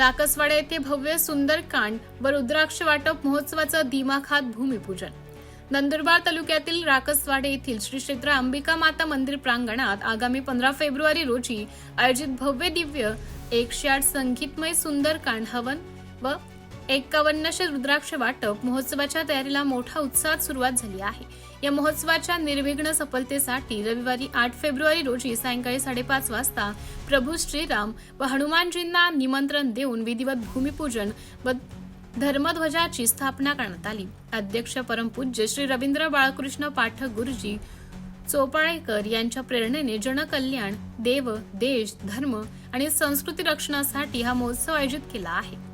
राकसवाडा येथे भव्य सुंदरकांड व रुद्राक्ष वाटप महोत्सवाचं दिमाखात भूमिपूजन. नंदुरबार तालुक्यातील राकसवाडे येथील श्री क्षेत्र अंबिका माता मंदिर प्रांगणात आगामी पंधरा फेब्रुवारी रोजी आयोजित भव्य दिव्य एकशे आठ संगीतमय सुंदरकांड हवन व एक्कावन्नशे रुद्राक्ष वाटप महोत्सवाच्या तयारीला मोठा उत्साहात सुरुवात झाली आहे. या महोत्सवाच्या निर्विघ्न सफलतेसाठी रविवारी आठ फेब्रुवारी रोजी सायंकाळी साडेपाच वाजता प्रभू श्रीराम व हनुमानजींना निमंत्रण देऊन विधिवत भूमिपूजन व धर्मध्वजाची स्थापना करण्यात आली. अध्यक्ष परमपूज्य श्री रवींद्र बाळकृष्ण पाठक गुरुजी चोपाळेकर यांच्या प्रेरणेने जनकल्याण देव देश धर्म आणि संस्कृती रक्षणासाठी हा महोत्सव आयोजित केला आहे.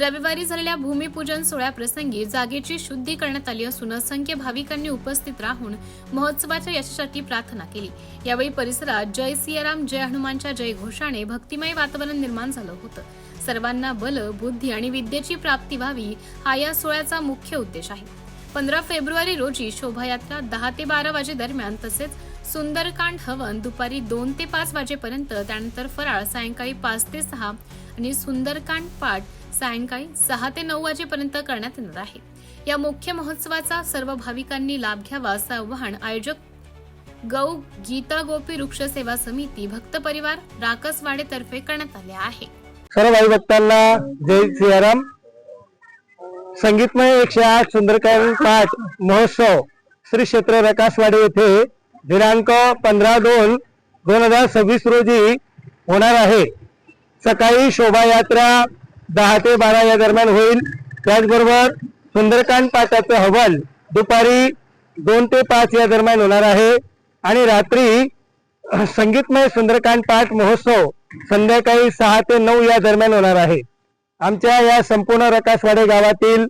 रविवारी झालेल्या भूमिपूजन सोहळ्याप्रसंगी जागेची शुद्धी करण्यात आली असून असंख्य भाविकांनी उपस्थित राहून महोत्सवाच्या यशासाठी प्रार्थना केली. यावेळी परिसरात जय सियाराम जय हनुमानच्या जय घोषाने भक्तिमय वातावरण निर्माण झालं होतं. सर्वांना बल बुद्धी आणि विद्येची प्राप्ती व्हावी हा या सोहळ्याचा मुख्य उद्देश आहे. पंधरा फेब्रुवारी रोजी शोभायात्रा दहा ते बारा वाजे दरम्यान तसेच सुंदरकांड हवन दुपारी दोन ते पाच वाजेपर्यंत त्यानंतर फराळ सायंकाळी पाच ते सहा आणि सुंदरकांड पाठ सायंकाळी सहा ते नऊ वाजेपर्यंत करण्यात येणार आहे. या मुख्य महोत्सवाचा सर्व भाविकांनी लाभ घ्यावा असं आव्हान आयोजक गौ गीता गोपी वृक्ष सेवा समिती भक्त परिवार राकसवाडे तर्फे करण्यात आले आहे. सर्व भाई भक्तांना जय सियाराम. संगीतमय एकशे आठ सुंदरकांड पाठ महोत्सव श्री क्षेत्र रकासवाडी येथे दिनांक पंधरा दोन दोन हजार सव्वीस रोजी होणार आहे. सकाळी शोभायात्रा दहा ते बारा या दरम्यान होईल. त्याचबरोबर सुंदरकांड पाठाचं हवन दुपारी दोन ते पाच या दरम्यान होणार आहे. आणि रात्री संगीतमय सुंदरकांड पाठ महोत्सव संध्याकाळी सहा ते नऊ या दरम्यान होणार आहे. आमच्या या संपूर्ण रकासवाडे गावातील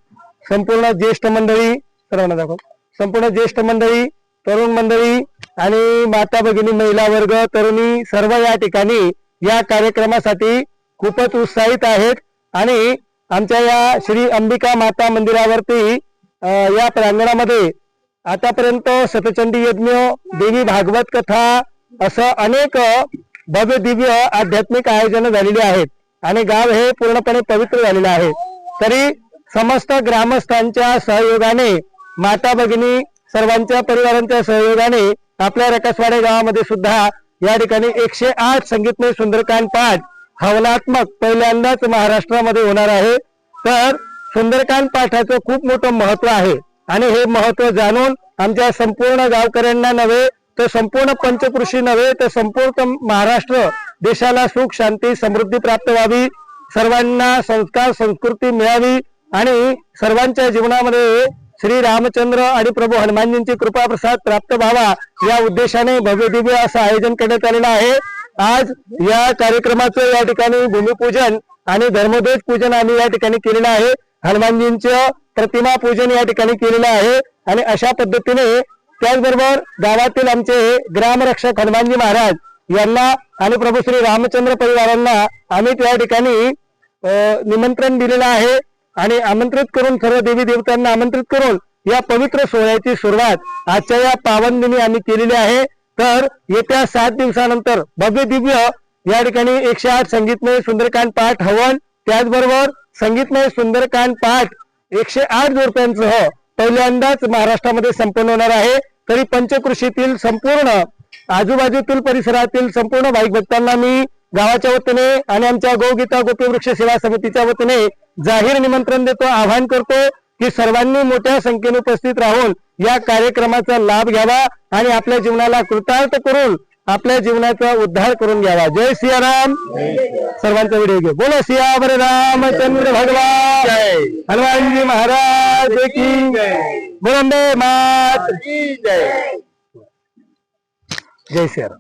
संपूर्ण ज्येष्ठ मंडळी सर्वांना दाखव. संपूर्ण ज्येष्ठ मंडळी तरुण मंडळी आणि माता भगिनी महिला वर्ग तरुणी सर्व या ठिकाणी या कार्यक्रमासाठी खूपच उत्साहित आहेत. आणि आमच्या या श्री अंबिका माता मंदिरावरती या प्रांगणामध्ये आतापर्यंत शतचंडी यज्ञ देवी भागवत कथा असं अनेक भव्य दिव्य आध्यात्मिक आयोजन झालेली आहेत. आणि गाव हे पूर्णपणे पवित्र झालेलं आहे. तरी समस्त ग्रामस्थांच्या सहयोगाने माता भगिनी सर्वांच्या परिवारांच्या सहयोगाने आपल्या रकासवाडे गावामध्ये सुद्धा या ठिकाणी एकशे आठ संगीतमय सुंदरकांड पाठ हवनात्मक पहिल्यांदाच महाराष्ट्रामध्ये होणार आहे. तर सुंदरकांड पाठाचं खूप मोठं महत्त्व आहे. आणि हे महत्त्व जाणून आमच्या संपूर्ण गावकऱ्यांना नव्हे तर संपूर्ण पंचकृषी नव्हे तर संपूर्ण महाराष्ट्र देशाला सुख शांती समृद्धी प्राप्त व्हावी. सर्वांना संस्कार संस्कृती मिळावी. आणि सर्वांच्या जीवनामध्ये श्री रामचंद्र आणि प्रभू हनुमानजींची कृपा प्रसाद प्राप्त व्हावा या उद्देशाने भव्य दिव्य असं आयोजन करण्यात आलेलं आहे. आज या कार्यक्रमाचं या ठिकाणी भूमिपूजन आणि धर्मध्वज पूजन आम्ही या ठिकाणी केलेलं आहे. हनुमानजींचं प्रतिमा पूजन या ठिकाणी केलेलं आहे आणि अशा पद्धतीने त्याचबरोबर गावातील आमचे ग्रामरक्षक हनुमानजी महाराज यांना आणि प्रभू श्री रामचंद्र परिवारांना आम्ही त्या ठिकाणी निमंत्रण दिलेलं आहे. आणि आमंत्रित करून सर्व देवी देवतांना आमंत्रित करून या पवित्र सोहळ्याची सुरुवात आजच्या या पावन दिनी आम्ही केलेली आहे. तर येत्या सात दिवसानंतर भव्य दिव्य या ठिकाणी एकशे आठ संगीतमय सुंदरकांड पाठ हवन. त्याचबरोबर संगीतमय सुंदरकांड पाठ एकशे आठ जोडप्यांसह पहिल्यांदाच महाराष्ट्रामध्ये संपन्न होणार आहे. तरी पंचकृषीतील संपूर्ण आजूबाजूतील परिसरातील संपूर्ण भाविक भक्तांना मी गावाच्या वतीने आणि आमच्या गौगीता गोपी वृक्ष सेवा समितीच्या वतीने जाहीर निमंत्रण देतो आवाहन करतो की सर्वांनी मोठ्या संख्येने उपस्थित राहून या कार्यक्रमाचा लाभ घ्यावा आणि आपल्या जीवनाला कृतार्थ करून आपल्या जीवनाचा उद्धार करून घ्यावा. जय सियाराम. सर्वांचा व्हिडिओ घे बोला सियावर रामचंद्र भगवान. हनुमानजी महाराज की बोलंबे मात जय सियाराम.